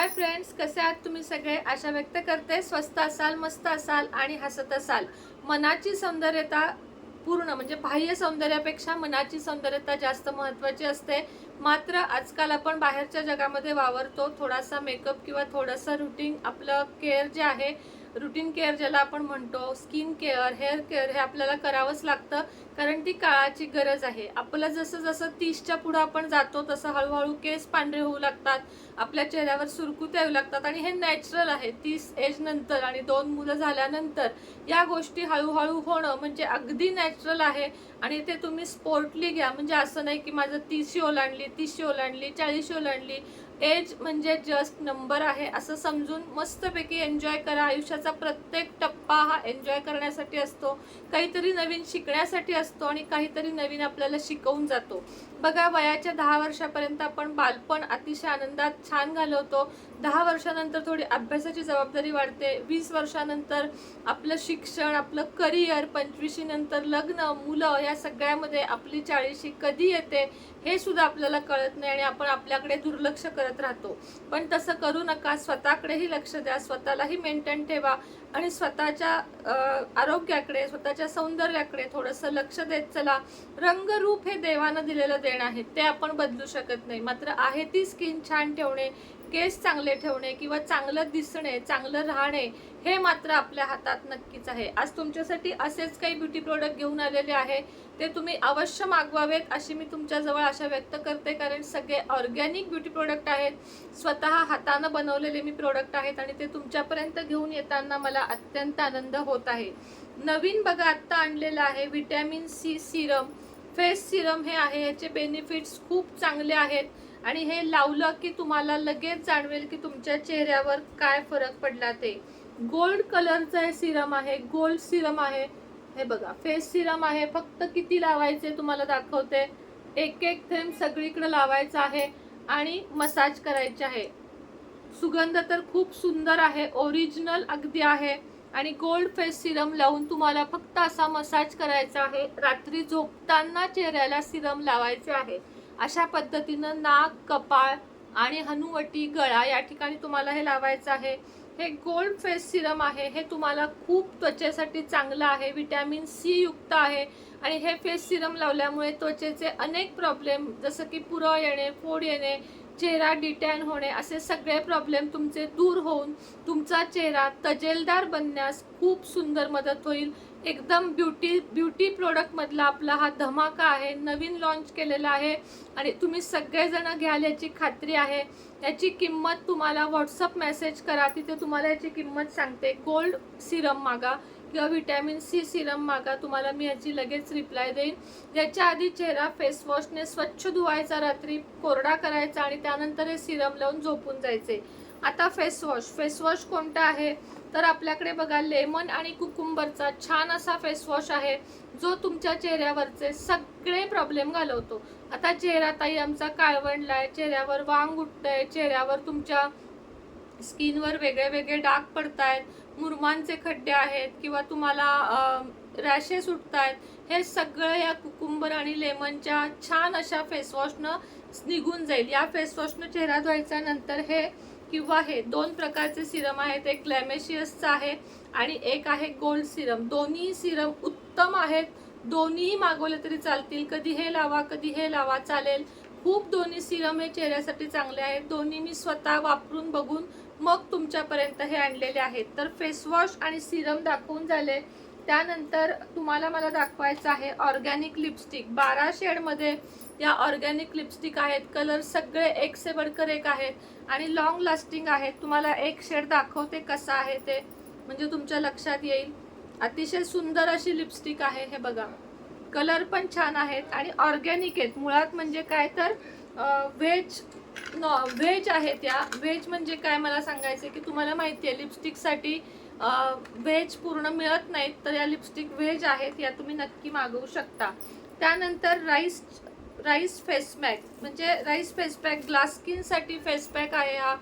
Hi friends कसे आहात तुम्ही सगळे? आशा व्यक्त करते. स्वस्त असाल मस्त असाल आणि हसत असाल. मनाची सौंदर्यता पूर्ण म्हणजे बाह्य सौंदर्यापेक्षा मनाची सौंदर्यता जास्त महत्त्वाची असते. मात्र आजकाल आपण बाहेरच्या जगामध्ये वावरतो. थोडासा मेकअप किंवा थोडंसं रुटीन आपलं केअर जे आहे रुटीन केअर ज्याला आपण म्हणतो स्किन केअर हेअर केअर हे आपल्याला करावंच लागतं. कारण ती काळाची गरज आहे. आपलं जसं जसं तीसच्या पुढं आपण जातो तसं हळूहळू केस पांढरे होऊ लागतात. आपल्या चेहऱ्यावर सुरकुत्या येऊ लागतात. आणि हे नॅचरल आहे. तीस एज नंतर आणि दोन मुलं झाल्यानंतर या गोष्टी हळूहळू होणं म्हणजे अगदी नॅचरल आहे. आणि ते तुम्ही स्पोर्टली घ्या. म्हणजे असं नाही की माझं तीसशी ओलांडली तीसशी ओलांडली चाळीसशी ओलांडली. एज म्हणजे जस्ट नंबर आहे असं समजून मस्तपैकी एन्जॉय करा. आयुष्याचा प्रत्येक टप्पा हा एन्जॉय करण्यासाठी असतो. काहीतरी नवीन शिकण्यासाठी असतो आणि काहीतरी नवीन आपल्याला शिकवून जातो. बघा वयाच्या दहा वर्षापर्यंत आपण बालपण अतिशय आनंदात छान घालवतो. दहा वर्षानंतर थोडी अभ्यासाची जबाबदारी वाढते. वीस वर्षानंतर आपलं शिक्षण आपलं करिअर पंचवीशी नंतर लग्न मुलं या सगळ्यामध्ये आपली चाळीशी कधी येते हे सुद्धा आपल्याला कळत नाही आणि आपण आपल्याकडे दुर्लक्ष करत राहतो. पण तसं करू नका. स्वतःकडेही लक्ष द्या. स्वतःलाही मेंटेन ठेवा. आणि स्वतःच्या आरोग्याकडे स्वतःच्या सौंदर्याकडे थोडंसं लक्ष देत चला. रंगरूप हे देवानं दिलेलं देण आहे. ते आपण बदलू शकत नाही. मात्र आहे ती स्किन छान ठेवणे केस चांगले ठेवणे किंवा चांगलं दिसणे चांगलं राहणे हे मात्र आपल्या हातात नक्कीच आहे. आज तुमच्यासाठी असेच काही ब्युटी प्रोडक्ट घेऊन आलेले आहे ते तुम्ही अवश्य मागवावेत अशी मी तुमच्याजवळ आशा व्यक्त करते. कारण सगळे ऑर्गॅनिक ब्युटी प्रोडक्ट आहेत स्वतः हातानं बनवलेले मी प्रोडक्ट आहेत आणि ते तुमच्यापर्यंत घेऊन येताना मला अत्यंत आनंद होत आहे. नवीन बघा आत्ता आणलेलं आहे vitamin C serum face serum हे आहे याचे बेनिफिट्स खूप चांगले आहेत. आणि हे लावलं की तुम्हाला लगेच जाणवेल की तुमच्या चेहऱ्यावर काय फरक पडला ते. गोल्ड कलरचं हे सिरम आहे गोल्ड सिरम आहे. हे बघा फेस सिरम आहे फक्त किती लावायचे तुम्हाला दाखवते. एक एक थेंब सगळीकडे लावायचं आहे आणि मसाज करायचे आहे. सुगंध तर खूप सुंदर आहे ओरिजिनल अगदी आहे. आणि गोल्ड फेस सिरम लावून तुम्हाला फक्त असा मसाज करायचा आहे. रात्री झोपताना चेहऱ्याला सिरम लावायचे आहे. अशा पद्धतीनं नाक कपाळ आणि हनुवटी गळा या ठिकाणी तुम्हाला हे लावायचं आहे. हे गोल्ड फेस सिरम आहे. हे तुम्हाला खूप त्वचेसाठी चांगलं आहे. विटॅमिन सी युक्त आहे. आणि हे फेस सिरम लावल्यामुळे त्वचेचे अनेक प्रॉब्लेम जसं की पुरळ येणे फोड येणे चेहरा डिटॅन होणे असे सगळे प्रॉब्लेम तुमचे दूर होऊन तुमचा चेहरा तजेलदार बनण्यास खूप सुंदर मदत होईल. एकदम ब्युटी ब्युटी प्रोडक्टमधला आपला हा धमाका आहे नवीन लॉन्च केलेला आहे आणि तुम्ही सगळेजणं घ्याल याची खात्री आहे. याची किंमत तुम्हाला व्हॉट्सअप मेसेज करा तिथे तुम्हाला याची किंमत सांगते. गोल्ड सिरम मागा किंवा व्हिटॅमिन सी सिरम मागा तुम्हाला मी याची लगेच रिप्लाय देईन. याच्या आधी चेहरा फेसवॉशने स्वच्छ धुवायचा रात्री कोरडा करायचा आणि त्यानंतर हे सिरम लावून झोपून जायचे. आता फेसवॉश फेसवॉश कोणतं कोणता आहे? तर आपल्याकडे बघा लेमन आणि कुकुंबरचा छान असा फेस वॉश आहे जो तुमच्या चेहऱ्यावरचे सगळे प्रॉब्लेम घालवतो. आता चेहरा ताई आमचा काळवंडलाय चेहऱ्यावर वांग उठतंय चेहऱ्यावर तुमच्या स्किनवर वेगळे वेगळे डाग पडतायत मुरमांचे खड्डे आहेत किंवा तुम्हाला रॅशेस उठत आहेत हे सगळं या कुकुंबर आणि लेमनच्या छान अशा फेसवॉशनं निघून जाईल. या फेसवॉशनं चेहरा धुवायच्या नंतर हे किंवा हे दोन प्रकारचे सिरम आहेत एक ग्लॅमेशियसचं आहे आणि एक आहे गोल्ड सिरम. दोन्ही सिरम उत्तम आहेत. दोन्हीही मागवले तरी चालतील. कधी हे लावा कधी हे लावा चालेल. खूप दोन्ही सिरम हे चेहऱ्यासाठी चांगले आहेत. दोन्ही मी स्वतः वापरून बघून मग तुमच्यापर्यंत हे आणलेले आहेत. तर फेसवॉश आणि सिरम दाखवून झाले. त्यानंतर तुम्हाला मला दाखवायचं आहे ऑर्गॅनिक लिपस्टिक. बारा शेडमध्ये या ऑर्गॅनिक लिपस्टिक आहेत. कलर सगळे एक से बडकर एक आहेत. आणि लॉंग लास्टिंग आहेत. तुम्हाला एक शेड दाखवते कसा आहे ते. म्हणजे तुमच्या लक्षात येईल. अतिशय सुंदर अशी लिपस्टिक आहे हे बघा. कलर पण छान आहेत आणि ऑर्गॅनिक आहेत. मुळात म्हणजे काय तर व्हेज नॉ व्हेज आहेत या. व्हेज म्हणजे काय मला सांगायचं की तुम्हाला माहिती आहे लिपस्टिकसाठी व्हेज पूर्ण मिळत नाहीत तर या लिपस्टिक व्हेज आहेत या तुम्ही नक्की मागवू शकता. त्यानंतर राईस राईस फेस पॅक म्हणजे राईस फेस पॅक ग्लास स्किनसाठी फेस पॅक आहे हा.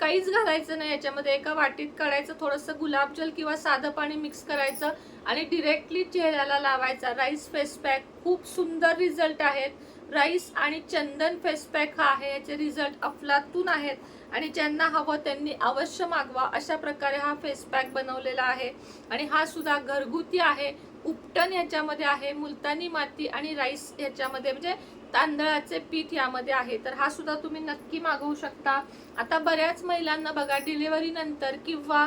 काहीच घालायचं नाही याच्यामध्ये एका वाटीत काढायचं थोडंसं गुलाबजल किंवा साधं पाणी मिक्स करायचं आणि डिरेक्टली चेहऱ्याला लावायचा. राईस फेस पॅक खूप सुंदर रिझल्ट आहेत. राईस आणि चंदन फेस पॅक हा आहे याचे रिझल्ट अफलातून आहेत. आणि ज्यांना हवं त्यांनी अवश्य मागवा अशा प्रकारे हा फेस पॅक बनवलेला आहे. आणि हा सुद्धा घरगुती आहे. उपटन याच्यामध्ये आहे मुलतानी माती आणि राईस याच्यामध्ये. म्हणजे तांदळाचे पीठ यामध्ये आहे. तर हा सुद्धा तुम्ही नक्की मागवू शकता. आता बऱ्याच महिलांना बघा डिलिव्हरी नंतर किंवा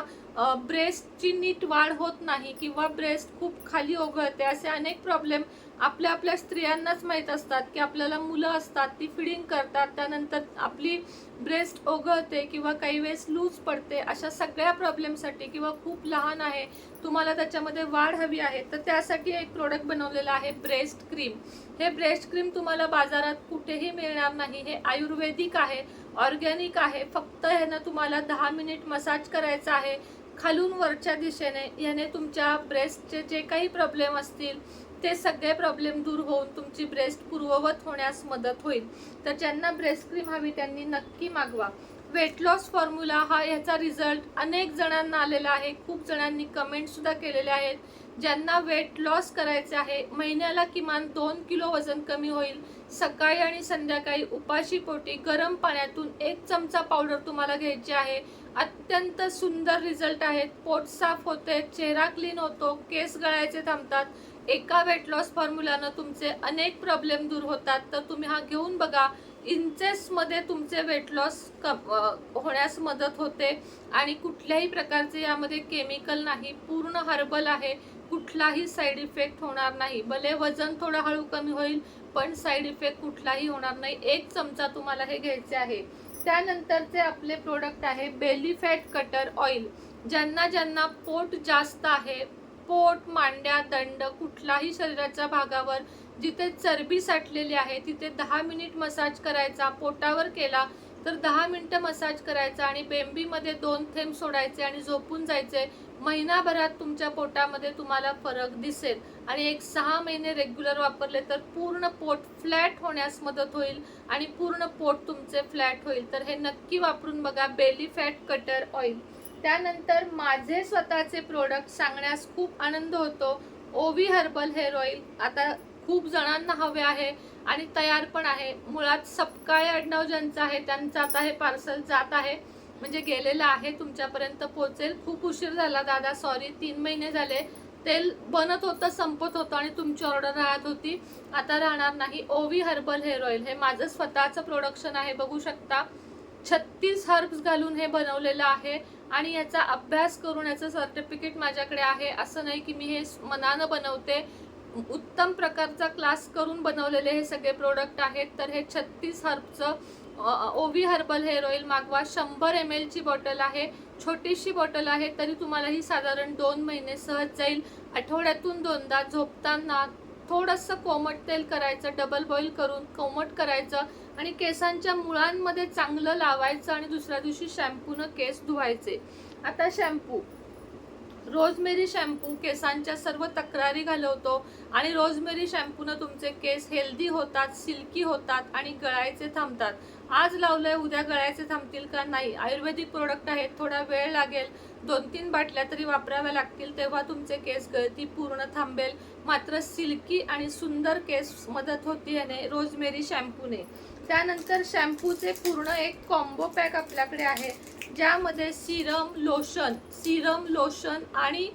ब्रेस्टची नीट वाढ होत नाही किंवा ब्रेस्ट खूप खाली ओघळते असे अनेक प्रॉब्लेम आपल्या आपल्या स्त्रियांनाच माहीत असतात की आपल्याला मुलं असतात ती फिडिंग करतात त्यानंतर आपली ब्रेस्ट ओघळते किंवा काही वेळेस लूज पडते अशा सगळ्या प्रॉब्लेमसाठी किंवा खूप लहान आहे तुम्हाला त्याच्यामध्ये वाढ हवी आहे तर त्यासाठी एक प्रोडक्ट बनवलेला आहे ब्रेस्ट क्रीम हे ब्रेस्ट क्रीम तुम्हाला बाजारात कुठेही मिळणार नाही हे आयुर्वेदिक आहे ऑर्गॅनिक आहे फक्त ह्यानं तुम्हाला दहा मिनिट मसाज करायचा आहे खालून वरच्या दिशेने याने तुमच्या ब्रेस्टचे जे काही प्रॉब्लेम असतील ते सगळे प्रॉब्लेम दूर होऊन तुमची ब्रेस्ट पूर्ववत होण्यास मदत होईल. तर ज्यांना ब्रेस्ट क्रीम हवी त्यांनी नक्की मागवा. वेट लॉस फॉर्म्युला हा ह्याचा रिझल्ट अनेक जणांना आलेला आहे. खूप जणांनी कमेंटसुद्धा केलेले आहेत. ज्यांना वेट लॉस करायचे आहे महिन्याला किमान दोन किलो वजन कमी होईल. सकाळी आणि संध्याकाळी उपाशी पोटी गरम पाण्यातून एक चमचा पावडर तुम्हाला घ्यायची आहे. अत्यंत सुंदर रिझल्ट आहेत. पोट साफ होते चेहरा क्लीन होतो केस गळायचे थांबतात. एका वेट लॉस फॉर्म्युलानं तुमचे अनेक प्रॉब्लेम दूर होतात. तर तुम्ही हा घेऊन बघा. इंचेसमध्ये तुमचे वेट लॉस होण्यास मदत होते. आणि कुठल्याही प्रकारचे यामध्ये केमिकल नाही. पूर्ण हर्बल आहे. कुठलाही साईड इफेक्ट होणार नाही. भले वजन थोडं हळू कमी होईल पण साईड इफेक्ट कुठलाही होणार नाही. एक चमचा तुम्हाला हे घ्यायचे आहे. त्यानंतरचे आपले प्रोडक्ट आहे बेली फॅट कटर ऑइल ज्यांना ज्यांना पोट जास्त आहे पोट मांड्या दंड कुठलाही शरीराच्या भागावर जिथे चरबी साठलेली आहे तिथे दहा मिनिट मसाज करायचा पोटावर केला तर दहा मिनटं मसाज करायचा आणि बेंबीमध्ये दोन थेंब सोडायचे आणि झोपून जायचे महिनाभरात तुमच्या पोटामध्ये तुम्हाला फरक दिसेल. आणि एक सहा महिने रेग्युलर वापरले तर पूर्ण पोट फ्लॅट होण्यास मदत होईल आणि पूर्ण पोट तुमचे फ्लॅट होईल. तर हे नक्की वापरून बघा बेली फॅट कटर ऑइल त्यानंतर माझे स्वतःचे प्रोडक्ट सांगण्यास खूप आनंद होतो. ओवी हर्बल हेअर ऑइल आता खूप जणांना हवे आहे आणि तयार पण आहे. मुळात सपकाळे आडनाव ज्यांचं आहे त्यांचं आता हे पार्सल जात आहे. म्हणजे गेलेलं आहे तुमच्यापर्यंत पोचेल खूप उशीर झाला दादा सॉरी तीन महिने झाले. तेल बनत होतं संपत होतं आणि तुमची ऑर्डर राहत होती. आता राहणार नाही. ओवी हर्बल हेअर ऑइल हे माझं स्वतःचं प्रोडक्शन आहे बघू शकता. छत्तीस हर्ब्स घालून हे बनवलेलं आहे. आणि याचा अभ्यास करून याचं सर्टिफिकेट माझ्याकडे आहे. असं नाही की मी हे मनानं बनवते. उत्तम प्रकारचा क्लास करून बनवलेले हे सगळे प्रोडक्ट आहेत. तर हे छत्तीस हर्बचं ओवी हर्बल हेअर ऑइल मागवा. शंभर एम एलची बॉटल आहे. छोटीशी बॉटल आहे. तरी तुम्हाला ही साधारण दोन महिने सहज जाईल. आठवड्यातून दोनदा झोपताना थोडंसं कोमट तेल करायचं डबल बॉईल करून कोमट करायचं आणि केसांच्या मुळांमध्ये चांगलं लावायचं आणि दुसऱ्या दिवशी शॅम्पूनं केस धुवायचे. आता शॅम्पू. रोजमेरी शॅम्पू केसांच्या सर्व तक्रारी घालवतो आणि रोजमेरी शॅम्पूनं तुमचे केस हेल्दी होतात सिल्की होतात आणि गळायचे थांबतात. आज लावलंय उद्या गळायचे थांबतील का नाही? आयुर्वेदिक प्रोडक्ट आहेत थोडा वेळ लागेल. दोन तीन बाटल्या तरी वापराव्या लागतील तेव्हा तुमचे केस गळती पूर्ण थांबेल. मात्र सिल्की आणि सुंदर केस मदत होती याने रोजमेरी शॅम्पूने. त्यानंतर शॅम्पूचे पूर्ण एक कॉम्बो पॅक आपल्याकडे आहे ज्यामध्ये सिरम लोशन सिरम लोशन आणि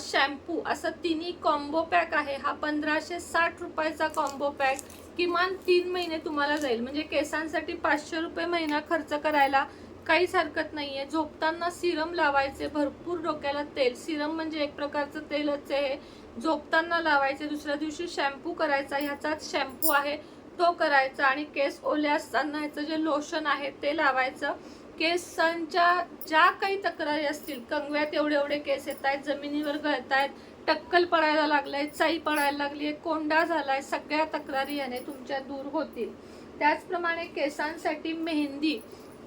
शॅम्पू असं तिन्ही कॉम्बो पॅक आहे. हा पंधराशे साठ रुपयाचा कॉम्बो पॅक किमान तीन महिने तुम्हाला जाईल. म्हणजे केसांसाठी पाचशे रुपये महिना खर्च करायला काहीच हरकत नाही आहे झोपताना सिरम लावायचे भरपूर डोक्याला तेल. सिरम म्हणजे एक प्रकारचं तेलच आहे. झोपताना लावायचे दुसऱ्या दिवशी शॅम्पू करायचा. ह्याचाच शॅम्पू आहे तो करायचा. आणि केस ओले असताना ह्याचं जे लोशन आहे ते लावायचं. केसांच्या ज्या काही तक्रारी असतील कंगव्यात एवढे एवढे केस येत आहेत जमिनीवर गळत आहेत टक्कल पडायला लागलाय चाई पडायला लागली आहे कोंडा झालाय सगळ्या तक्रारी याने तुमच्या दूर होतील. त्याचप्रमाणे केसांसाठी मेहंदी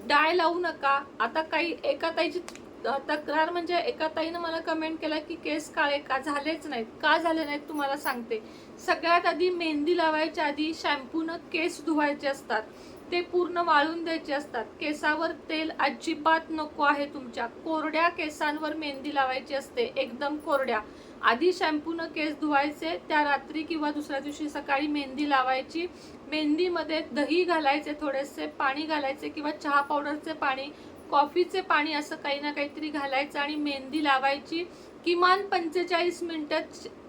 डाय लावू नका. आता काही एका ताईची तक्रार म्हणजे एका ताईनं मला कमेंट केला की केस काळे का? झालेच नाहीत. का झाले नाहीत? तुम्हाला सांगते. सगळ्यात आधी मेहंदी लावायच्या आधी शॅम्पूनं केस धुवायचे असतात. ते पूर्ण वाळून द्यायचे असतात. केसावर तेल अजिबात नको आहे तुमच्या. कोरड्या केसांवर मेहंदी लावायची असते. एकदम कोरड्या. आधी शॅम्पूनं केस धुवायचे त्या रात्री किंवा दुसऱ्या दिवशी सकाळी मेहंदी लावायची. मेहंदीमध्ये दही घालायचे थोडेसे पाणी घालायचे किंवा चहा पावडरचे पाणी कॉफीचे पाणी असं काही ना काहीतरी घालायचं आणि मेहंदी लावायची. किमान पंचेचाळीस मिनटं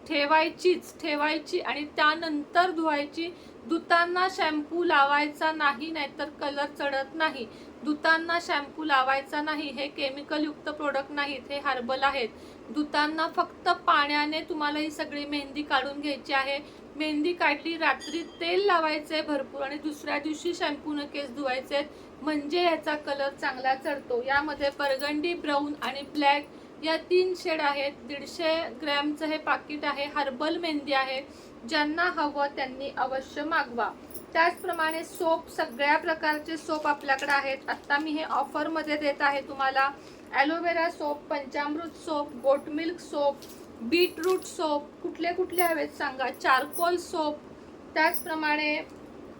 ठेवायचीच ठेवायची आणि त्यानंतर धुवायची. धुताना शॅम्पू लावायचा नाही नाहीतर कलर चढत नाही. धुताना शॅम्पू लावायचा नाही हे केमिकलयुक्त प्रोडक्ट नाहीत हे हर्बल आहेत. धुताना फक्त पाण्याने तुम्हाला ही सगळी मेहंदी काढून घ्यायची आहे. मेहंदी काढली रात्री तेल लावायचे भरपूर आणि दुसऱ्या दिवशी शॅम्पूनं केस धुवायचे म्हणजे याचा कलर चांगला चढतो. यामध्ये बर्गंडी ब्राऊन आणि ब्लॅक या तीन शेड आहेत. दीडशे ग्रॅमचं हे पाकिट आहे. हर्बल मेहंदी आहे. ज्यांना हवं त्यांनी अवश्य मागवा. त्याचप्रमाणे सोप सगळ्या प्रकारचे सोप आपल्याकडे आहेत. आत्ता मी हे ऑफरमध्ये देत आहे तुम्हाला. ॲलोवेरा सोप पंचामृत soap goat milk soap beetroot soap कुठले कुठले हवेत सांगा? चारकोल सोप त्याचप्रमाणे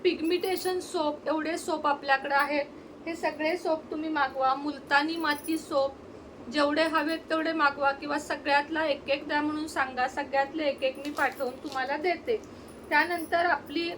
पिगमिटेशन सोप एवढे सोप आपल्याकडे आहेत. हे सगळे सोप तुम्ही मागवा. मुलतानी माती सोप जेवढे हवेत तेवढे मागवा किंवा सगळ्यातला एक एक द्या म्हणून सांगा सगळ्यातले एक एक मी पाठवून तुम्हाला देते. त्यानंतर आपली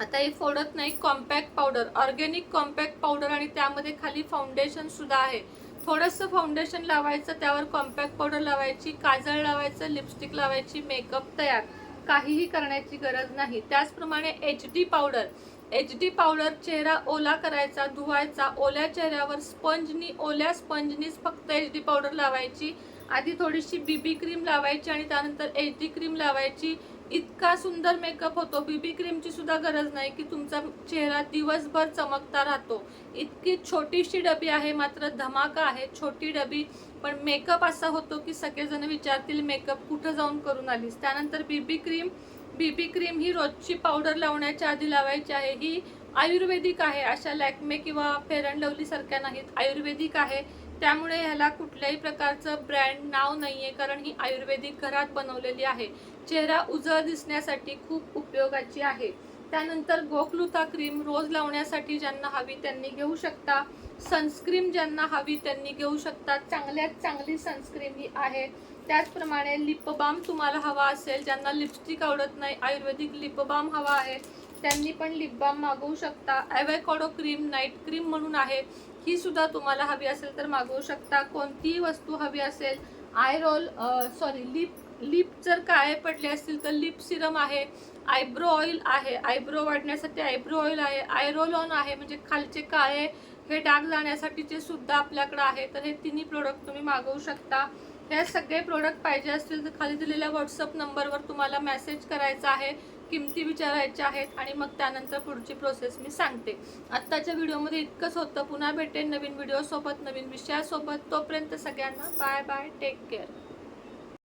आता हे फोडत नाही compact powder organic compact powder आणि त्यामध्ये खाली फाउंडेशन सुद्धा आहे. थोडंसं फाउंडेशन लावायचं त्यावर कॉम्पॅक्ट पावडर लावायची काजळ लावायचं लिपस्टिक लावायची मेकअप तयार. काहीही करण्याची गरज नाही. त्याचप्रमाणे H D powder H D powder चेहरा ओला करायचा धुवायचा ओल्या चेहऱ्यावर स्पंजनी ओल्या स्पंजनीच फक्त एच डी पावडर लावायची. आधी थोडीशी बीबी क्रीम लावायची आणि त्यानंतर एच डी क्रीम लावायची. इतका सुंदर मेकअप होतो. बीबी क्रीमची सुद्धा गरज नाही की तुमचा चेहरा दिवसभर चमकता राहतो. इतकी छोटीशी डबी आहे मात्र धमाका आहे छोटी डबी. पण मेकअप असा होतो की सगळेजण विचारतील मेकअप कुठं जाऊन करून आलीस? त्यानंतर BB cream B P cream ही रोजची पावडर लावण्याच्या आधी लावायची आहे. ही आयुर्वेदिक आहे अशा लॅक्मे किंवा फेअर अँड लवलीसारख्या नाहीत. आयुर्वेदिक आहे. त्यामुळे ह्याला कुठल्याही प्रकारचं ब्रँड नाव नाही आहे कारण ही आयुर्वेदिक घरात बनवलेली आहे. चेहरा उजळ दिसण्यासाठी खूप उपयोगाची आहे. त्यानंतर गोकलुता क्रीम रोज लावण्यासाठी ज्यांना हवी त्यांनी घेऊ शकता. सनस्क्रीम ज्यांना हवी त्यांनी घेऊ शकतात. चांगल्यात चांगली सनस्क्रीम ही आहे. त्याचप्रमाणे लिप बाम तुम्हाला हवा असेल ज्यांना लिपस्टिक आवडत नाही आयुर्वेदिक लिप बाम हवा आहे त्यांनी पण लिप बाम मागवू शकता. ॲवेकॉडो क्रीम नाईट क्रीम म्हणून आहे ही सुद्धा तुम्हाला हवी असेल तर मागवू शकता. कोणतीही वस्तू हवी असेल आयरोल सॉरी लिप लिप जर काळे पडले असतील तर लिप सिरम आहे आयब्रो ऑइल आहे. आयब्रो वाढण्यासाठी आयब्रो ऑइल आहे आयरोलॉन आहे म्हणजे खालचे काळे हे डाग जाण्यासाठीचे सुद्धा आपल्याकडे आहे. तर हे तिन्ही प्रोडक्ट तुम्ही मागवू शकता. हे सगळे प्रोडक्ट पाहिजे असतील तर खाली दिलेल्या व्हॉट्सअप नंबरवर तुम्हाला मेसेज करायचा आहे किमती विचारायच्या आहेत आणि मग त्यानंतर पुढची प्रोसेस मी सांगते. आत्ताच्या व्हिडिओमध्ये इतकंच होतं. पुन्हा भेटेन नवीन व्हिडिओसोबत नवीन विषयासोबत. तोपर्यंत सगळ्यांना बाय बाय टेक केअर